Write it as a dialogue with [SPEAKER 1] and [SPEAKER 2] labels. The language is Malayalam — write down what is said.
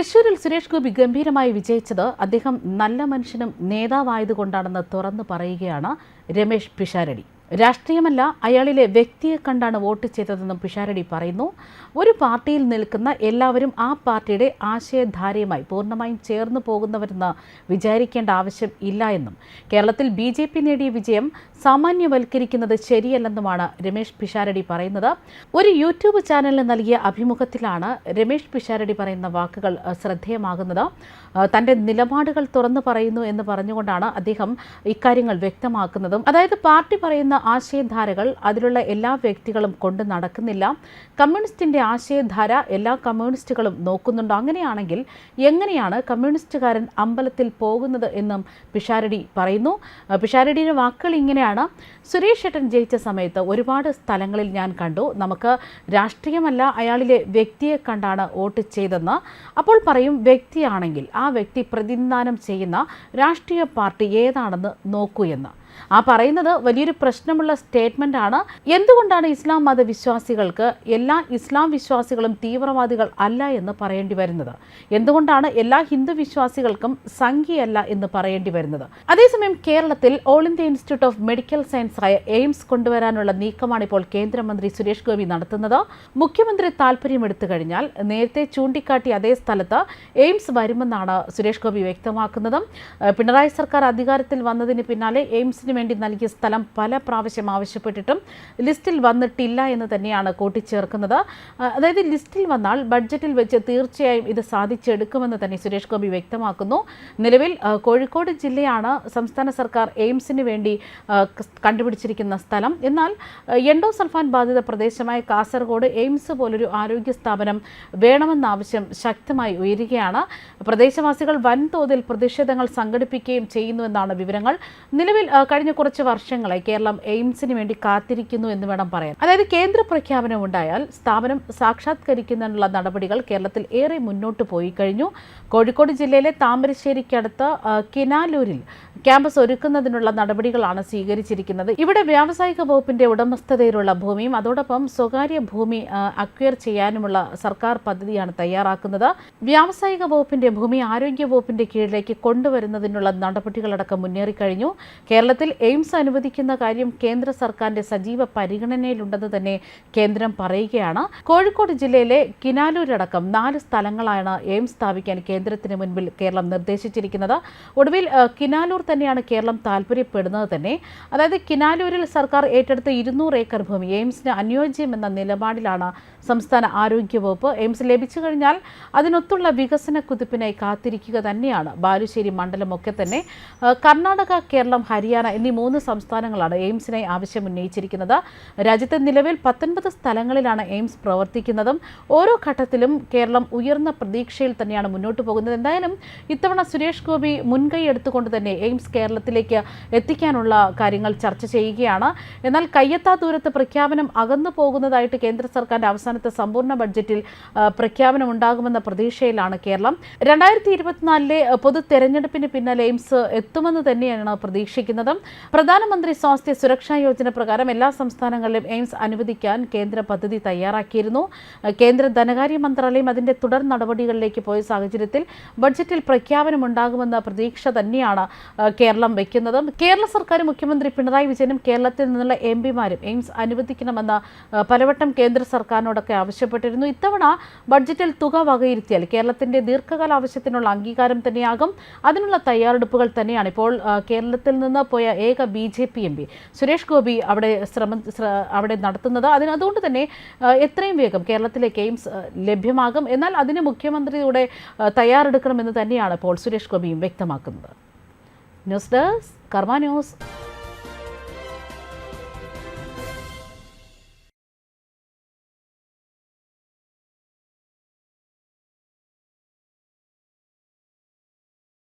[SPEAKER 1] തൃശൂരിൽ സുരേഷ് ഗോപി ഗംഭീരമായി വിജയിച്ചത് അദ്ദേഹം നല്ല മനുഷ്യനും നേതാവായതുകൊണ്ടാണെന്ന് തുറന്നു പറയുകയാണ് രമേശ് പിഷാരടി. രാഷ്ട്രീയമല്ല അയാളിലെ വ്യക്തിയെ കണ്ടാണ് വോട്ട് ചെയ്തതെന്നും പിഷാരടി പറയുന്നു. ഒരു പാർട്ടിയിൽ നിൽക്കുന്ന എല്ലാവരും ആ പാർട്ടിയുടെ ആശയധാരയുമായി പൂർണമായും ചേർന്ന് പോകുന്നവരെന്ന് വിചാരിക്കേണ്ട ആവശ്യം ഇല്ല എന്നും. കേരളത്തിൽ ബി ജെ പി നേടിയ വിജയം സാമാന്യവൽക്കരിക്കുന്നത് ശരിയല്ലെന്നുമാണ് രമേശ് പിഷാരടി പറയുന്നത്. ഒരു യൂട്യൂബ് ചാനലിന് നൽകിയ അഭിമുഖത്തിലാണ് രമേശ് പിഷാരടി പറയുന്ന വാക്കുകൾ ശ്രദ്ധേയമാകുന്നത്. തന്റെ നിലപാടുകൾ തുറന്നു പറയുന്നു എന്ന് പറഞ്ഞുകൊണ്ടാണ് അദ്ദേഹം ഇക്കാര്യങ്ങൾ വ്യക്തമാക്കുന്നതും. അതായത് പാർട്ടി പറയുന്ന ആശയധാരകൾ അതിലുള്ള എല്ലാ വ്യക്തികളും കൊണ്ട് നടക്കുന്നില്ല. കമ്മ്യൂണിസ്റ്റിന്റെ ആശയധാര എല്ലാ കമ്മ്യൂണിസ്റ്റുകളും നോക്കുന്നുണ്ടോ. അങ്ങനെയാണെങ്കിൽ എങ്ങനെയാണ് കമ്മ്യൂണിസ്റ്റുകാരൻ അമ്പലത്തിൽ പോകുന്നത് എന്നും പിഷാരടി പറയുന്നു. പിഷാരടിയുടെ വാക്കുകൾ ഇങ്ങനെയാണ് സുരേഷ് ഏട്ടൻ ജയിച്ച സമയത്ത് ഒരുപാട് സ്ഥലങ്ങളിൽ ഞാൻ കണ്ടു. നമുക്ക് രാഷ്ട്രീയമല്ല അയാളിലെ വ്യക്തിയെ കണ്ടാണ് വോട്ട് ചെയ്തെന്ന് അപ്പോൾ പറയും വ്യക്തിയാണെങ്കിൽ ആ വ്യക്തി പ്രതിനിധാനം ചെയ്യുന്ന രാഷ്ട്രീയ പാർട്ടി ഏതാണെന്ന് നോക്കൂ എന്ന്. ആ പറയുന്നത് വലിയൊരു പ്രശ്നമുള്ള സ്റ്റേറ്റ്മെന്റ് ആണ്. എന്തുകൊണ്ടാണ് ഇസ്ലാം മത വിശ്വാസികൾക്ക് എല്ലാ ഇസ്ലാം വിശ്വാസികളും തീവ്രവാദികൾ അല്ല എന്ന് പറയേണ്ടി വരുന്നത്? എന്തുകൊണ്ടാണ് എല്ലാ ഹിന്ദു വിശ്വാസികൾക്കും സംഖ്യയല്ല എന്ന് പറയേണ്ടി വരുന്നത്? അതേസമയം കേരളത്തിൽ all India institute of medical science ആയ എയിംസ് കൊണ്ടുവരാനുള്ള നീക്കമാണ് ഇപ്പോൾ കേന്ദ്രമന്ത്രി സുരേഷ് ഗോപി നടത്തുന്നത്. മുഖ്യമന്ത്രി താല്പര്യമെടുത്തു കഴിഞ്ഞാൽ നേരത്തെ ചൂണ്ടിക്കാട്ടി അതേ സ്ഥലത്ത് എയിംസ് വരുമെന്നാണ് സുരേഷ് ഗോപി വ്യക്തമാക്കുന്നതും. പിണറായി സർക്കാർ അധികാരത്തിൽ വന്നതിന് പിന്നാലെ എയിംസിന് വേണ്ടി നൽകിയ സ്ഥലം പല പ്രാവശ്യം ആവശ്യപ്പെട്ടിട്ടും ലിസ്റ്റിൽ വന്നിട്ടില്ല എന്ന് തന്നെയാണ് കൂട്ടിച്ചേർക്കുന്നത്. അതായത് ലിസ്റ്റിൽ വന്നാൽ ബഡ്ജറ്റിൽ വെച്ച് തീർച്ചയായും ഇത് സാധിച്ചെടുക്കുമെന്ന് തന്നെ സുരേഷ് ഗോപി വ്യക്തമാക്കുന്നു. നിലവിൽ കോഴിക്കോട് ജില്ലയാണ് സംസ്ഥാന സർക്കാർ എയിംസിന് വേണ്ടി കണ്ടുപിടിച്ചിരിക്കുന്ന സ്ഥലം. എന്നാൽ എൻഡോ എൻഡോസൾഫാൻ ബാധിത പ്രദേശമായ കാസർഗോഡ് എയിംസ് പോലൊരു ആരോഗ്യ സ്ഥാപനം വേണമെന്ന ആവശ്യം ശക്തമായി ഉയരുകയാണ്. പ്രദേശവാസികൾ വൻതോതിൽ പ്രതിഷേധങ്ങൾ സംഘടിപ്പിക്കുകയും ചെയ്യുന്നുവെന്നാണ് വിവരങ്ങൾ. നിലവിൽ കഴിഞ്ഞ കുറച്ച് വർഷങ്ങളായി കേരളം എയിംസിന് വേണ്ടി കാത്തിരിക്കുന്നു എന്ന് വേണം പറയാൻ. അതായത് കേന്ദ്ര പ്രഖ്യാപനം ഉണ്ടായാൽ സ്ഥാപനം സാക്ഷാത്കരിക്കുന്നതിനുള്ള നടപടികൾ കേരളത്തിൽ ഏറെ മുന്നോട്ട് പോയി കഴിഞ്ഞു. കോഴിക്കോട് ജില്ലയിലെ താമരശ്ശേരിക്കടുത്ത് കിനാലൂരിൽ ക്യാമ്പസ് ഒരുക്കുന്നതിനുള്ള നടപടികളാണ് സ്വീകരിച്ചിരിക്കുന്നത്. ഇവിടെ വ്യാവസായിക വകുപ്പിന്റെ ഉടമസ്ഥതയിലുള്ള ഭൂമിയും അതോടൊപ്പം സ്വകാര്യ ഭൂമി അക്വയർ ചെയ്യാനുമുള്ള സർക്കാർ പദ്ധതിയാണ് തയ്യാറാക്കുന്നത്. വ്യാവസായിക വകുപ്പിന്റെ ഭൂമി ആരോഗ്യ വകുപ്പിന്റെ കീഴിലേക്ക് കൊണ്ടുവരുന്നതിനുള്ള നടപടികളടക്കം മുന്നേറിക്കഴിഞ്ഞു. കേരളത്തിൽ എയിംസ് അനുവദിക്കുന്ന കാര്യം കേന്ദ്ര സർക്കാരിന്റെ സജീവ പരിഗണനയിലുണ്ടെന്ന് തന്നെ കേന്ദ്രം പറയുകയാണ്. കോഴിക്കോട് ജില്ലയിലെ കിനാലൂരടക്കം നാല് സ്ഥലങ്ങളാണ് എയിംസ് സ്ഥാപിക്കാൻ കേന്ദ്രത്തിന് മുൻപിൽ കേരളം നിർദ്ദേശിച്ചിരിക്കുന്നത്. ഒടുവിൽ കിനാലൂർ തന്നെയാണ് കേരളം താല്പര്യപ്പെടുന്നത് തന്നെ. അതായത് കിനാലൂരിൽ സർക്കാർ ഏറ്റെടുത്ത ഇരുന്നൂറ് ഏക്കർ ഭൂമി എയിംസിന് അനുയോജ്യമെന്ന നിലപാടിലാണ് സംസ്ഥാന ആരോഗ്യവകുപ്പ്. എയിംസ് ലഭിച്ചു കഴിഞ്ഞാൽ അതിനൊത്തുള്ള വികസന കുതിപ്പിനായി കാത്തിരിക്കുക തന്നെയാണ്. ബാലുശ്ശേരി മണ്ഡലമൊക്കെ തന്നെ. കർണാടക കേരളം ഹരിയാന എന്നീ മൂന്ന് സംസ്ഥാനങ്ങളാണ് എയിംസിനായി ആവശ്യം ഉന്നയിച്ചിരിക്കുന്നത് രാജ്യത്തെ നിലവിൽ പത്തൊൻപത് സ്ഥലങ്ങളിലാണ് എയിംസ് പ്രവർത്തിക്കുന്നതും. ഓരോ ഘട്ടത്തിലും കേരളം ഉയർന്ന പ്രതീക്ഷയിൽ തന്നെയാണ് മുന്നോട്ട് പോകുന്നത്. എന്തായാലും ഇത്തവണ സുരേഷ് ഗോപി മുൻകൈ എടുത്തുകൊണ്ട് തന്നെ എയിംസ് കേരളത്തിലേക്ക് എത്തിക്കാനുള്ള കാര്യങ്ങൾ ചർച്ച ചെയ്യുകയാണ്. എന്നാൽ കയ്യെത്താ ദൂരത്ത് പ്രഖ്യാപനം അകന്നു പോകുന്നതായിട്ട് കേന്ദ്ര സർക്കാരിന്റെ അവസാനത്തെ സമ്പൂർണ ബഡ്ജറ്റിൽ പ്രഖ്യാപനം ഉണ്ടാകുമെന്ന പ്രതീക്ഷയിലാണ് കേരളം. രണ്ടായിരത്തി ഇരുപത്തിനാലിലെ പൊതു തെരഞ്ഞെടുപ്പിന് പിന്നാലെ എയിംസ് എത്തുമെന്ന് തന്നെയാണ് പ്രതീക്ഷിക്കുന്നതും. പ്രധാനമന്ത്രി സ്വാസ്ഥ്യ സുരക്ഷാ യോജന പ്രകാരം എല്ലാ സംസ്ഥാനങ്ങളിലും എയിംസ് അനുവദിക്കാൻ കേന്ദ്ര പദ്ധതി തയ്യാറാക്കിയിരുന്നു. കേന്ദ്ര ധനകാര്യ മന്ത്രാലയം അതിന്റെ തുടർ നടപടികളിലേക്ക് പോയ സാഹചര്യത്തിൽ ബഡ്ജറ്റിൽ പ്രഖ്യാപനമുണ്ടാകുമെന്ന പ്രതീക്ഷ തന്നെയാണ് കേരളം വയ്ക്കുന്നത് കേരള സർക്കാരും മുഖ്യമന്ത്രി പിണറായി വിജയനും കേരളത്തിൽ നിന്നുള്ള എം പിമാരും എയിംസ് അനുവദിക്കണമെന്ന് പലവട്ടം കേന്ദ്ര സർക്കാരിനോടൊക്കെ ആവശ്യപ്പെട്ടിരുന്നു. ഇത്തവണ ബഡ്ജറ്റിൽ തുക വകയിരുത്തിയാൽ കേരളത്തിന്റെ ദീർഘകാല ആവശ്യത്തിനുള്ള അംഗീകാരം തന്നെയാകും. അതിനുള്ള തയ്യാറെടുപ്പുകൾ തന്നെയാണ് ഇപ്പോൾ കേരളത്തിൽ നിന്ന് പോയ ഏക B J P M P. Suresh Gopi അവിടെ ശ്രമം അവിടെ നടത്തുന്നത്. അതിന് അതുകൊണ്ട് തന്നെ എത്രയും വേഗം കേരളത്തിലേക്ക് എയിംസ് ലഭ്യമാകും. എന്നാൽ അതിന് മുഖ്യമന്ത്രിയുടെ തയ്യാറെടുക്കണമെന്ന് തന്നെയാണ് ഇപ്പോൾ സുരേഷ് ഗോപിയും വ്യക്തമാക്കുന്നത്. News desk Karma news.